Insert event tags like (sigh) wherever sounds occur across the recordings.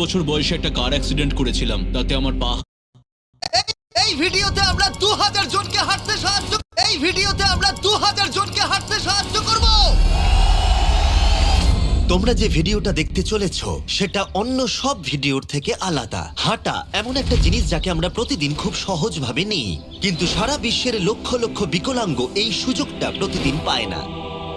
বছর বয়সে একটা কার অ্যাক্সিডেন্ট করেছিলাম তাতে আমার পা এই ভিডিওতে আমরা দু হাজার জনকে হাঁটতে সাহায্য এই ভিডিওতে আমরা দু হাজার জনকে হাঁটতে সাহায্য করব। তোমরা যে ভিডিওটা দেখতে চলেছ সেটা অন্য সব ভিডিওর থেকে আলাদা। হাঁটা এমন একটা জিনিস যাকে আমরা প্রতিদিন খুব সহজভাবে নিই। কিন্তু সারা বিশ্বের লক্ষ লক্ষ বিকলাঙ্গ এই সুযোগটা প্রতিদিন পায় না।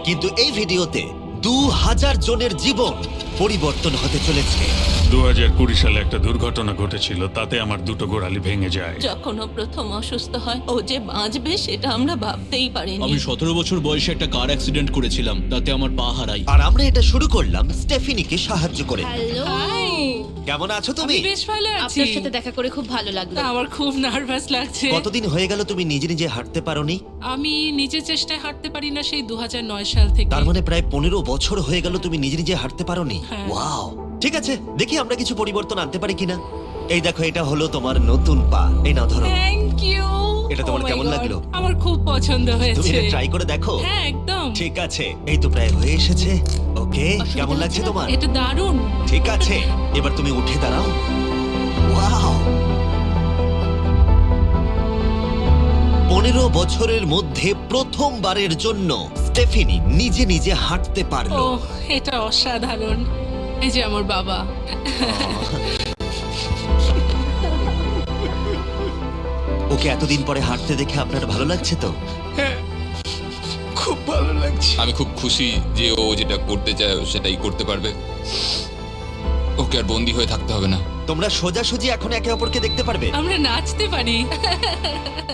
কিন্তু এই ভিডিওতে দু হাজার জনের জীবন পরিবর্তন হতে চলেছে। দু হাজার কুড়ি সালে একটা দুর্ঘটনা ঘটেছিল তাতে আমার দুটো গোড়ালি ভেঙে যায়। যখন ও প্রথম অসুস্থ হয় ও যে বাঁচবে সেটা আমরা ভাবতেই পারিনি। আমি সতেরো বছর বয়সে একটা কার অ্যাক্সিডেন্ট করেছিলাম তাতে আমার পা হারাই আর আমরা এটা শুরু করলাম স্টেফিনিকে সাহায্য করে। হ্যালো। কেমন আছো তুমি? আমি বেশ ভালো আছি। আপনার সাথে দেখা করে খুব ভালো লাগল। আমার খুব নার্ভাস লাগছে। কতদিন হয়ে গেল তুমি নিজে নিজে হাঁটতে পারোনি? আমি নিজে চেষ্টায় হাঁটতে পারি না সেই 2009 সাল থেকে। তার মানে প্রায় পনেরো বছর হয়ে গেল তুমি নিজে নিজে হাঁটতে পারোনি? হ্যাঁ। ওয়াও। ঠিক আছে দেখি আমরা কিছু পরিবর্তন আনতে পারি কিনা। এই দেখো এটা হলো তোমার নতুন পা। এই নাও ধরো। থ্যাংক ইউ এটা তোমার কেমন লাগল? আমার খুব পছন্দ তুমি হয়েছে। এটা ট্রাই করে দেখো। হ্যাঁ একদম। ঠিক আছে এই তো প্রায় হয়ে এসেছে। ওকে কেমন লাগছে তোমার? এটা দারুণ। ঠিক আছে এবার তুমি উঠে দাঁড়াও। ওয়াও! পনেরো বছরের মধ্যে প্রথমবারের জন্য স্টেফিনি নিজে নিজে হাঁটতে ও পারল এটা অসাধারণ। এই যে আমার বাবা। ওকে এতদিন পরে হাঁটতে দেখে আপনার ভালো লাগছে তো? খুব ভালো লাগছে। আমি খুব খুশি যে ও যেটা করতে চায় ও সেটাই করতে পারবে। ওকে আর বন্দি হয়ে থাকতে হবে না। তোমরা সোজাসুজি এখন একে অপরকে দেখতে পারবে। আমরা নাচতে পারি।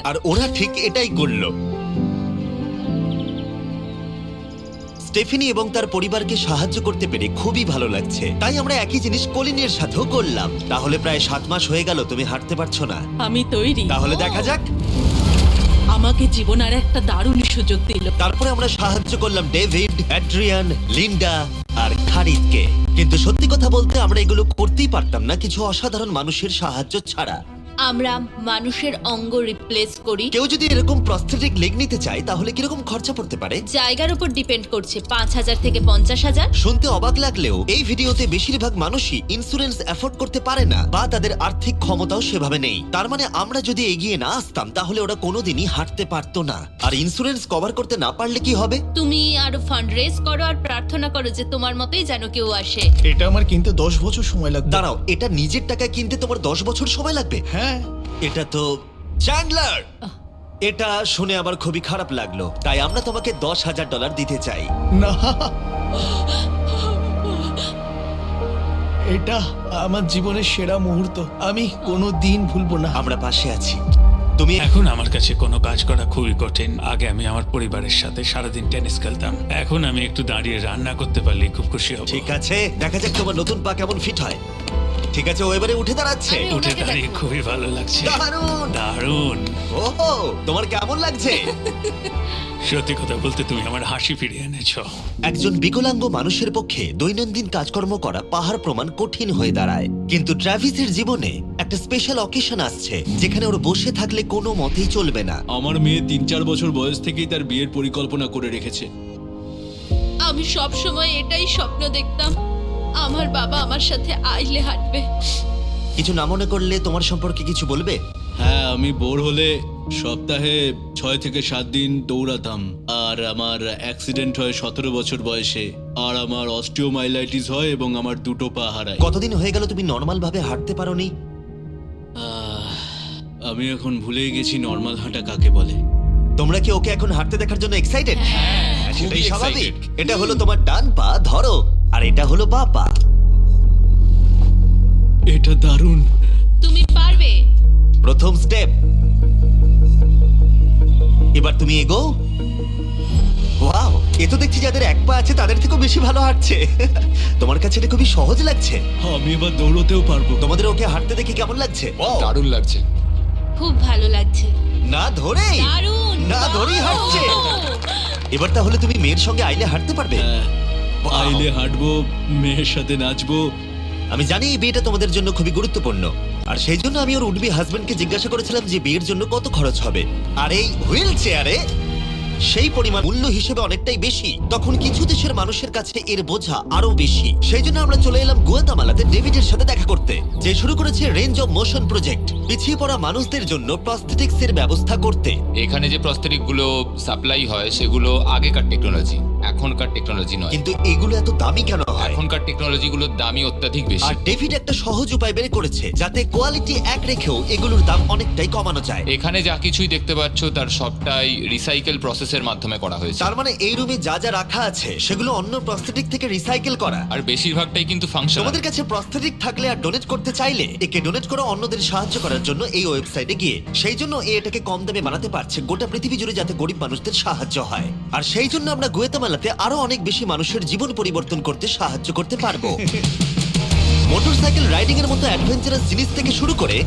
আর ওরা ঠিক এটাই করল। স্টেফিনি এবং তার পরিবারকে সাহায্য করতে পেরে খুবই ভালো লাগছে। তাই আমরা একই জিনিস কলিনের সাথেও করলাম। তাহলে প্রায় সাত মাস হয়ে গেল তুমি হাঁটতে পারছ না। আমি তৈরি। তাহলে দেখা যাক। আমাকে জীবন আর একটা দারুণ সুযোগ দিল। তারপরে আমরা সাহায্য করলাম ডেভিড অ্যাড্রিয়ান লিন্ডা আর খারিদকে। কিন্তু সত্যি কথা বলতে আমরা এগুলো করতেই পারতাম না কিছু অসাধারণ মানুষের সাহায্য ছাড়া। আমরা মানুষের অঙ্গ রিপ্লেস করি। কেউ যদি এরকম প্রস্থেটিক লেগ নিতে চায় তাহলে কীরকম খরচা পড়তে পারে? জায়গার উপর ডিপেন্ড করছে পাঁচ হাজার থেকে পঞ্চাশ হাজার। শুনতে অবাক লাগলেও এই ভিডিওতে বেশিরভাগ মানুষই ইন্স্যুরেন্স অ্যাফোর্ড করতে পারে না বা তাদের আর্থিক ক্ষমতাও সেভাবে নেই। তার মানে আমরা যদি এগিয়ে না আসতাম তাহলে ওরা কোনোদিনই হাঁটতে পারতো না। আর ইন্স্যুরেন্স কভার করতে না পারলে কি হবে? তুমি আরও ফান্ড রেজ করো আর প্রার্থনা করো যে তোমার মতোই যেন কেউ আসে। এটা আমার কিনতে দশ বছর সময় লাগবে। দাঁড়াও এটা নিজের টাকায় কিনতে তোমার দশ বছর সময় লাগবে? হ্যাঁ। এটা তো চ্যান্ডলার। এটা শুনে আমার খুবই খারাপ লাগল। তাই আমরা তোমাকে দশ হাজার ডলার দিতে চাই। না। এটা আমার জীবনের সেরা মুহূর্ত। আমি কোনো দিন ভুলবো না। আমরা পাশে আছি। তুমি এখন আমার কাছে কোনো কাজ করা খুবই কঠিন। আগে আমি আমার পরিবারের সাথে সারাদিন টেনিস খেলতাম। এখন আমি একটু দাঁড়িয়ে রান্না করতে পারলে খুব খুশি হব। ঠিক আছে। দেখা যাক তোমার নতুন পা কেমন ফিট হয়। ঠিক আছে ও এবারে উঠে দাঁড়াচ্ছে। আমি উঠে দাঁড়িয়ে খুবই ভালো লাগছে। দারুণ। দারুণ। ওহো তোমার কেমন লাগছে? (laughs) সত্যি কথা বলতে তুমি আমার হাসি ফিরিয়ে এনেছো। একজন বিকলাঙ্গ মানুষের পক্ষে দৈনন্দিন কাজকর্ম করা পাহাড় প্রমাণ কঠিন হয়ে দাঁড়ায়। কিন্তু ট্রাভিসের জীবনে একটা স্পেশাল অকেশন আসছে যেখানে ওর বসে থাকলে কোনো মতেই চলবে না। আমার মেয়ে তিন চার বছর বয়স থেকেই তার বিয়ের পরিকল্পনা করে রেখেছে। আমি সব সময় এটাই স্বপ্ন দেখতাম। আমার বাবা আমার সাথে আইলে হাঁটবে। কিছু না মনে করলে তোমার সম্পর্কে কিছু বলবে? হ্যাঁ আমি বোর হলে সপ্তাহে ছয় থেকে সাত দিন দৌড়াতাম। আর আমার অ্যাক্সিডেন্ট হয় সতেরো বছর বয়সে। আর আমার অস্টিওমাইলাইটিস হয় এবং আমার দুটো পা হারায়। কতদিন হয়ে গেল তুমি নর্মাল ভাবে হাঁটতে পারোনি? আহ, আমি এখন ভুলেই গেছি নর্মাল হাঁটা কাকে বলে। তোমরা কি ওকে এখন হাঁটতে দেখার জন্য এক্সাইটেড সেটাই খুবই স্বাভাবিক। এটা হলো তোমার ডান পা ধরো। আর এটা হলো বা পা এটা দারুণ। তুমি পারবে। প্রথম স্টেপ এবার তুমি এগো। ওয়াও এ তো দেখছি যাদের এক পা আছে তাদের থেকেও বেশি ভালো হাঁটছে। (laughs) তোমার কাছে এটা খুবই সহজ লাগছে। আমি এবার দৌড়তেও পারব। তোমাদের ওকে হাঁটতে দেখে কেমন লাগছে? Wow! দারুণ লাগছে। খুব ভালো লাগছে। না ধরেই। দারুণ। না ধরেই হাঁটছে। এবার তাহলে তুমি মেয়ের সঙ্গে আইলে হাঁটতে পারবে? হ্যাঁ, আইলে হাঁটবো মেয়ের সাথে নাচবো। আমি জানি এই বিয়েটা তোমাদের জন্য খুবই গুরুত্বপূর্ণ। আর সেই জন্য আমি ওর উডবি হাজবেন্ডকে জিজ্ঞাসা করেছিলাম যে বিয়ের জন্য কত খরচ হবে। আর এই হুইল চেয়ারে সেই পরিমাণ মূল্য হিসেবে অনেকটাই বেশি। তখন কিছু দেশের মানুষের কাছে এর বোঝা আরও বেশি। সেই জন্য আমরা চলে এলাম গুয়াতামালাতে ডেভিডের সাথে দেখা করতে যে শুরু করেছে রেঞ্জ অফ মোশন প্রজেক্ট পিছিয়ে পড়া মানুষদের জন্য প্রস্থেটিক্স এর ব্যবস্থা করতে। এখানে যে প্রস্তরিকগুলো সাপ্লাই হয় সেগুলো আগেকার টেকনোলজি এখনকার টেকনোলজি নয়। কিন্তু এগুলো এত দামি কেন হয়? এখনকার টেকনোলজি গুলোর দামই অত্যাধিক বেশি। আর ডেভিড একটা সহজ উপায় বের করেছে যাতে কোয়ালিটি এক রেখেও এগুলোর দাম অনেকটাই কমানো যায়। এখানে যা কিছুই দেখতে পাচ্ছ তার সবটাই রিসাইকেল প্রসেসের মাধ্যমে করা হয়েছে। তার মানে এই রুমে যা যা রাখা আছে সেগুলো অন্য প্রস্থেটিক থেকে রিসাইকেল করা। আর বেশিরভাগটাই কিন্তু ফাংশন তোমাদের কাছে প্রস্থেটিক থাকলে আর ডোনেট করতে চাইলে একে ডোনেট করে অন্যদের সাহায্য করার জন্য এই ওয়েবসাইটে গিয়ে। সেই জন্য এ এটাকে কম দামে বানাতে পারছে গোটা পৃথিবী জুড়ে যাতে গরিব মানুষদের সাহায্য হয়। আর সেই জন্য আমরা গুয়েতামালাতে আরও অনেক বেশি মানুষের জীবন পরিবর্তন করতে সাহায্য করতে পারব। (laughs) মোটরসাইকেল রাইডিং এর মতো অ্যাডভেঞ্চারাস জিনিস থেকে শুরু করে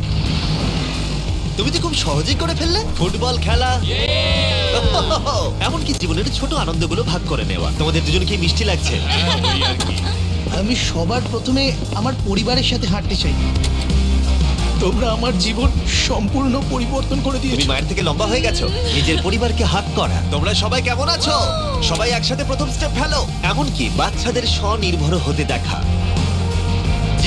তুমি তো খুব সহজেই করে ফেললে? ফুটবল খেলা? (laughs) এমনকি জীবনের ছোট আনন্দগুলো ভাগ করে নেওয়া। তোমাদের দুজনকে মিষ্টি লাগছে। আমি সবার প্রথমে আমার পরিবারের সাথে হাঁটতে চাই। তোমরা আমার জীবন সম্পূর্ণ পরিবর্তন করে দিয়েছ। মায়ের থেকে লম্বা হয়ে গেছো। নিজের পরিবারকে হাত করা। তোমরা সবাই কেমন আছো? সবাই একসাথে প্রথম স্টেপ ফেলো। এমনকি বাচ্চাদের স্বনির্ভর হতে দেখা।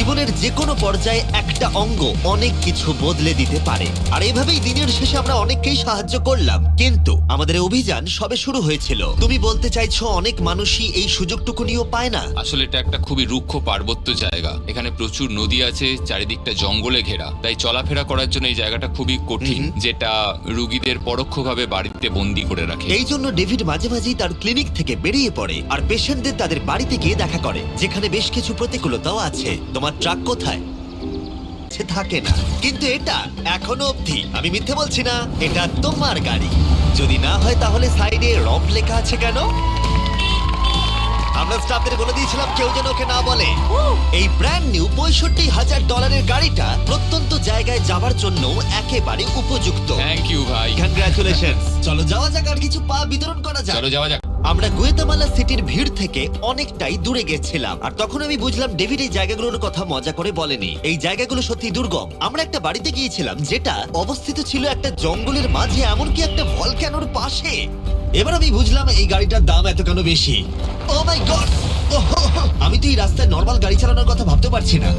জীবনের যে কোনো পর্যায়ে একটা অঙ্গ অনেক কিছু বদলে দিতে পারে। আর এইভাবেই দিনের শেষে আমরা অনেককেই সাহায্য করলাম। কিন্তু আমাদের অভিযান সবে শুরু হয়েছিল। তুমি বলতে চাইছো অনেক মানুষই এই সুযোগটুকু নিয়েও পায় না? আসলে এটা একটা খুবই রুক্ষ পার্বত্য জায়গা। এখানে প্রচুর নদী আছে চারিদিকটা জঙ্গলে ঘেরা। তাই চলাফেরা করার জন্য এই জায়গাটা খুবই কঠিন যেটা রুগীদের পরোক্ষভাবে বাড়িতে বন্দি করে রাখে। এই জন্য ডেভিড মাঝে মাঝেই তার ক্লিনিক থেকে বেরিয়ে পড়ে আর পেশেন্টদের তাদের বাড়িতে গিয়ে দেখা করে যেখানে বেশ কিছু প্রতিকূলতাও আছে। তোমার ট্রাক কোথায়? সে থাকে না। কিন্তু এটা এখনও অবধি। আমি মিথ্যে বলছি না এটা তোমার গাড়ি। যদি না হয় তাহলে সাইডে রব লেখা আছে কেন? আমরা স্টাফদের বলে দিয়েছিলাম কেউ যেন ওকে না বলে। এই ব্র্যান্ড নিউ পঁয়ষট্টি হাজার ডলারের গাড়িটা প্রত্যন্ত জায়গায় যাবার জন্য একেবারে উপযুক্ত। থ্যাংক ইউ ভাই। কংগ্রাচুলেশন চলো যাওয়া যাক আর কিছু পা বিতরণ করা যাক। চলো যাওয়া যাক। আমরা গুয়েতামালা সিটির ভিড় থেকে অনেকটাই দূরে গেছিলাম। আর তখন আমি বুঝলাম ডেভিড এই জায়গাগুলোর কথা মজা করে বলেনি। এই জায়গাগুলো সত্যি দুর্গম। আমরা একটা বাড়িতে গিয়েছিলাম যেটা অবস্থিত ছিল একটা জঙ্গলের মাঝে, এমনকি একটা ভলক্যানোর পাশে। এবার আমি বুঝলাম এই গাড়িটার দাম এত কেন বেশি। ও মাই গড আমি তো এই রাস্তায় নর্মাল গাড়ি চালানোর কথা ভাবতে পারছি না।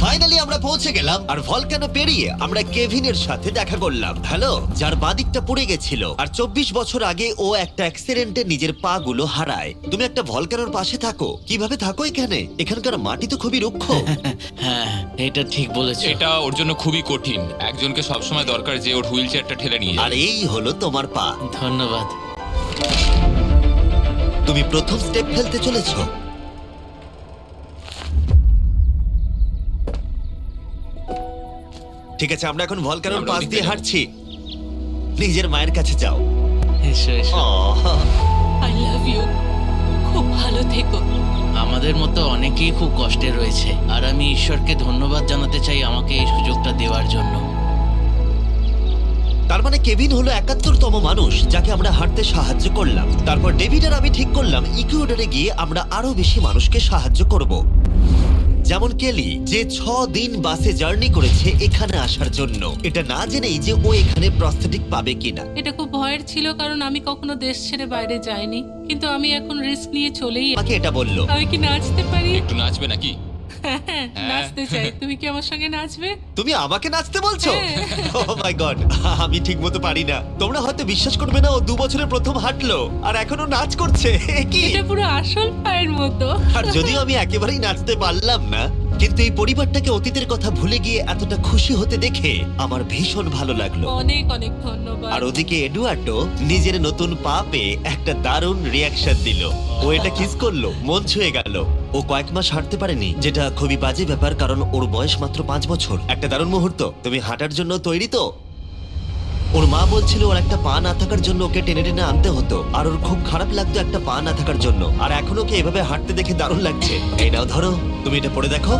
ফাইনালি আমরা পৌঁছে গেলাম আর ভলকানো পেরিয়ে আমরা কেভিনের সাথে দেখা করলাম। হ্যালো যার বাদিকটা পড়ে গেছিল। আর চব্বিশ বছর আগে ও একটা অ্যাক্সিডেন্টে নিজের পা গুলো হারায়। তুমি একটা ভলকানোর পাশে থাকো। কীভাবে থাকো এখানে? এখানকার মাটি তো খুবই রুক্ষ। (laughs) হ্যাঁ এটা ঠিক বলেছ। এটা ওর জন্য খুবই কঠিন। একজনকে সবসময় দরকার যে ওর হুইল চেয়ারটা ঠেলে নিয়ে আর এই হলো তোমার পা। ধন্যবাদ। তুমি প্রথম স্টেপ ফেলতে চলেছো। ঠিক আছে আমরা এখন ভলকানোর পাশ দিয়ে হাঁটছি। নিজের মায়ের কাছে যাও। এসো এসো। আই লাভ ইউ খুব ভালো থেকো। আমাদের মতো অনেকেই খুব কষ্টে রয়েছে আর আমি ঈশ্বরকে ধন্যবাদ জানাতে চাই আমাকে এই সুযোগটা দেওয়ার জন্য। তার মানে কেভিন হলো একাত্তরতম মানুষ যাকে আমরা হাঁটতে সাহায্য করলাম। তারপর ডেভিড আর আমি ঠিক করলাম ইকুয়েডরে গিয়ে আমরা আরও বেশি মানুষকে সাহায্য করব। যেমন কেলি যে ছ দিন বাসে জার্নি করেছে এখানে আসার জন্য। এটা না জেনেই যে ও এখানে প্রস্থেটিক পাবে কিনা। এটা খুব ভয়ের ছিল কারণ আমি কখনো দেশ ছেড়ে বাইরে যাইনি। কিন্তু আমি এখন রিস্ক নিয়ে চলেই আমাকে এটা বলল। আমি কি নাচতে পারি? একটু নাচবে নাকি? নাচতে চাই। তুমি কি আমার সঙ্গে নাচবে? তুমি আমাকে নাচতে বলছো? হ্যাঁ। ও মাই গড আমি ঠিক মতো পারি না। তোমরা হয়তো বিশ্বাস করবে না ও দু বছরের প্রথম হাঁটলো আর এখনও নাচ করছে। এ কি? এটা পুরো আসল পায়ের মতো। আর যদিও আমি একেবারেই নাচতে পারলাম না কিন্তু এই পরিবারটাকে অতীতের কথা ভুলে গিয়ে এতটা খুশি হতে দেখে আমার ভীষণ ভালো লাগল। অনেক অনেক ধন্যবাদ। আর ওদিকে এডুয়ার্ডো নিজের নতুন পা পেয়ে একটা দারুণ রিয়াকশন দিল। ও এটা কিস করল মন ছুঁয়ে গেল। ও কয়েক মাস হাঁটতে পারেনি যেটা খুবই বাজে ব্যাপার কারণ ওর বয়স মাত্র পাঁচ বছর। একটা দারুণ মুহূর্ত তুমি হাঁটার জন্য তৈরি তো? ওর মা বলছিল ওর একটা পা না থাকার জন্য ওকে টেনে টেনে আনতে হতো। আর ওর খুব খারাপ লাগতো একটা পা না থাকার জন্য। আর এখন ওকে এভাবে হাঁটতে দেখে দারুণ লাগছে। এই নাও ধরো তুমি এটা পড়ে দেখো।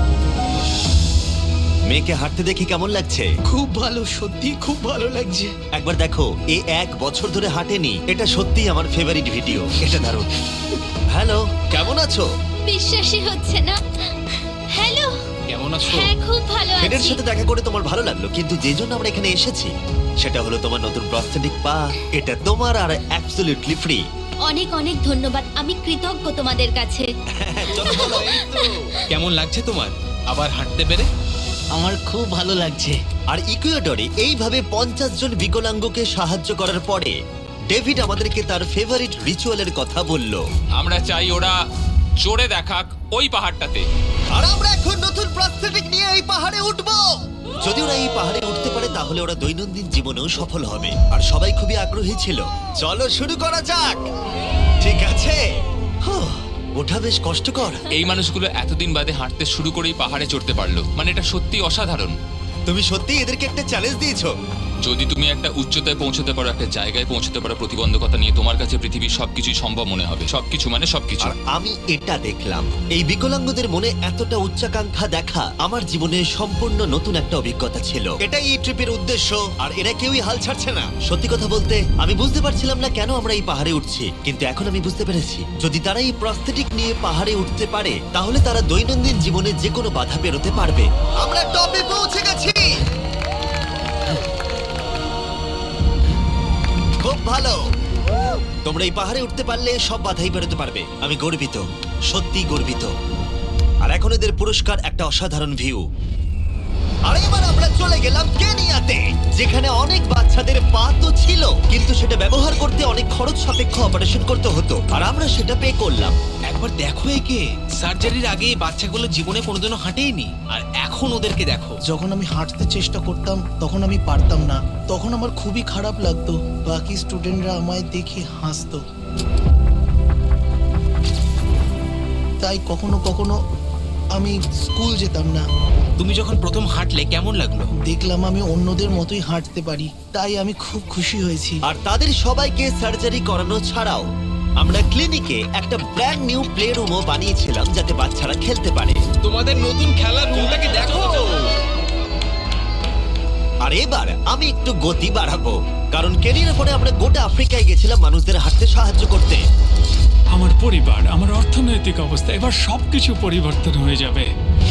মেয়েকে হাঁটতে দেখে কেমন লাগছে? খুব ভালো সত্যি খুব ভালো লাগছে। একবার দেখো এ এক বছর ধরে হাঁটেনি। এটা সত্যি আমার ফেভারিট ভিডিও এটা দারুণ। হ্যালো কেমন আছো? বিশ্বাসই হচ্ছে না। কেমন আছো? হ্যাঁ খুব ভালো ফেডের আছি। সাথে দেখা করে তোমার ভালো লাগল কিন্তু যে জন্য আমরা এখানে এসেছি সেটা হলো তোমার নতুন প্রস্থেটিক পা। এটা তোমার আর অ্যাবসলিউটলি ফ্রি অনেক অনেক ধন্যবাদ। আমি কৃতজ্ঞ তোমাদের কাছে। (laughs) কেমন লাগছে তোমার? আবার হাঁটতে পেরে? আমার খুব ভালো লাগছে। আর ইকুয়েডরে এইভাবে পঞ্চাশ জন বিকলাঙ্গকে সাহায্য করার পরে ডেভিড আমাদেরকে তার ফেভারিট রিচুয়ালের কথা বলল। আমরা চাই ওরা চড়ে দেখাক ওই পাহাড়টাতে। আর আমরা এখন নতুন প্রস্থেটিক নিয়ে এই পাহাড়ে উঠব। যদি ওরা এই পাহাড়ে উঠতে পারে তাহলে ওরা দৈনন্দিন জীবনেও সফল হবে। আর সবাই খুবই আগ্রহী ছিল। চলো শুরু করা যাক। ঠিক আছে? হুঁ, ওঠা বেশ কষ্টকর। এই মানুষগুলো এতদিন বাদে হাঁটতে শুরু করেই পাহাড়ে চড়তে পারল। মানে এটা সত্যি অসাধারণ। তুমি সত্যি এদেরকে একটা চ্যালেঞ্জ দিয়েছ। যদি তুমি একটা উচ্চতায় পৌঁছতে পারো, একটা জায়গায় পৌঁছতে পারো প্রতিবন্ধকতা নিয়ে, তোমার কাছে পৃথিবীর সবকিছুই সম্ভব মনে হবে। সবকিছু মানে সবকিছু। আর আমি এটা দেখলাম। এই বিকলাঙ্গদের মনে এতটা উচ্চাকাঙ্ক্ষা দেখা আমার জীবনে সম্পূর্ণ নতুন একটা অভিজ্ঞতা ছিল। এটাই এই ট্রিপের উদ্দেশ্য, আর এরা কেউই হাল ছাড়ছে না। সত্যি কথা বলতে, আমি বুঝতে পারছিলাম না কেন আমরা এই পাহাড়ে উঠছি। কিন্তু এখন আমি বুঝতে পেরেছি, যদি তারা এই প্রস্থেটিক নিয়ে পাহাড়ে উঠতে পারে, তাহলে তারা দৈনন্দিন জীবনে যে কোনো বাধা পেরোতে পারবে। আমরা টপে পৌঁছে গেছি! ভালো। তোমরা এই পাহাড়ে উঠতে পারলে সব বাধাই বেরোতে পারবে। আমি গর্বিত সত্যি গর্বিত। আর এখন এদের পুরস্কার একটা অসাধারণ ভিউ আর এবার আমরা চলে গেলাম কেনিয়াতে যেখানে অনেক বাচ্চাদের পা তো ছিল কিন্তু সেটা ব্যবহার করতে অনেক খরচ সাপেক্ষ অপারেশন করতে হতো আর আমরা সেটা পে করলাম। একবার দেখো একে সার্জারির আগে এই বাচ্চাগুলো জীবনে কোনোদিনও হাঁটেইনি আর এখন ওদেরকে দেখো। যখন আমি হাঁটতে চেষ্টা করতাম তখন আমি পারতাম না তখন আমার খুবই খারাপ লাগতো বাকি স্টুডেন্টরা আমায় দেখে হাসতো। তাই কখনো কখনো আমি স্কুল যেতাম না। তুমি যখন প্রথম হাঁটলে কেমন লাগল? দেখলাম আমি অন্যদের মতোই হাঁটতে পারি তাই আমি খুব খুশি হয়েছি। আর তাদের সবাইকে সার্জারি করানো ছাড়াও আমরা ক্লিনিকে একটা ব্র্যান্ড নিউ প্লে রুমও বানিয়েছিলাম যাতে বাচ্চারা খেলতে পারে। তোমাদের নতুন খেলার রুমটাকে দেখো। আর এবার আমি একটু গতি বাড়াবো কারণ কেরিয়ার পরে আমরা গোটা আফ্রিকায় গেছিলাম মানুষদের হাঁটতে সাহায্য করতে। আমার পরিবার আমার অর্থনৈতিক অবস্থা এবার সবকিছু পরিবর্তন হয়ে যাবে।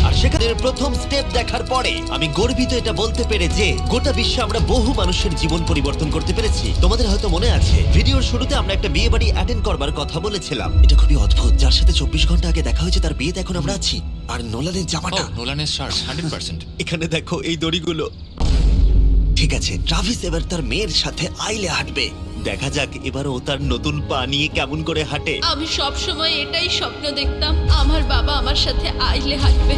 আর সেখানে প্রথম স্টেপ দেখার পরে আমি গর্বিত এটা বলতে পেরে যে গোটা বিশ্বে আমরা বহু মানুষের জীবন পরিবর্তন করতে পেরেছি। তোমাদের হয়তো মনে আছে ভিডিওর শুরুতে আমরা একটা বিয়ে বাড়ি অ্যাটেন্ড করবার কথা বলেছিলাম। এটা খুবই অদ্ভুত যার সাথে চব্বিশ ঘণ্টা আগে দেখা হয়েছে তার বিয়েতে এখন আমরা আছি। আর নোলানের জামাটা নোলানের শার্ট হান্ড্রেড পার্সেন্ট এখানে দেখো এই দড়িগুলো। ঠিক আছে ট্রাভিস এবার তার মেয়ের সাথে আইলে হাঁটবে। দেখা যাক এবার ও তার নতুন পা নিয়ে কেমন করে হাঁটে। আমি সব সময় এটাই স্বপ্ন দেখতাম আমার বাবা আমার সাথে আইলে হাঁটবে।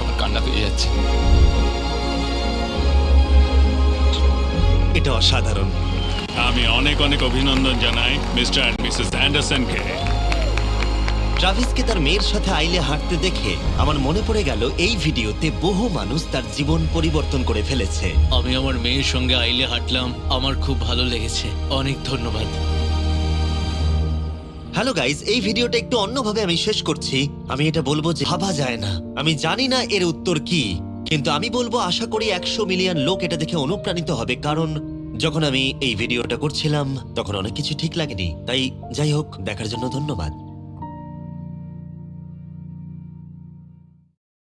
আমার কান্না পেয়ে যাচ্ছে। এটা অসাধারণ। আমি অনেক অনেক অভিনন্দন জানাই মিস্টার অ্যান্ড মিসেস অ্যান্ডারসনকে। ট্রাভিসকে তার মেয়ের সাথে আইলে হাঁটতে দেখে আমার মনে পড়ে গেল এই ভিডিওতে বহু মানুষ তার জীবন পরিবর্তন করে ফেলেছে। আমি আমার মেয়ের সঙ্গে আইলে হাঁটলাম আমার খুব ভালো লেগেছে। অনেক ধন্যবাদ। হ্যালো গাইস এই ভিডিওটা একটু অন্যভাবে আমি শেষ করছি। আমি এটা বলব যে ভাবা যায় না। আমি জানি না এর উত্তর কি কিন্তু আমি বলব আশা করি একশো মিলিয়ন লোক এটা দেখে অনুপ্রাণিত হবে কারণ যখন আমি এই ভিডিওটা করছিলাম তখন অনেক কিছু ঠিক লাগেনি। তাই যাই হোক দেখার জন্য ধন্যবাদ।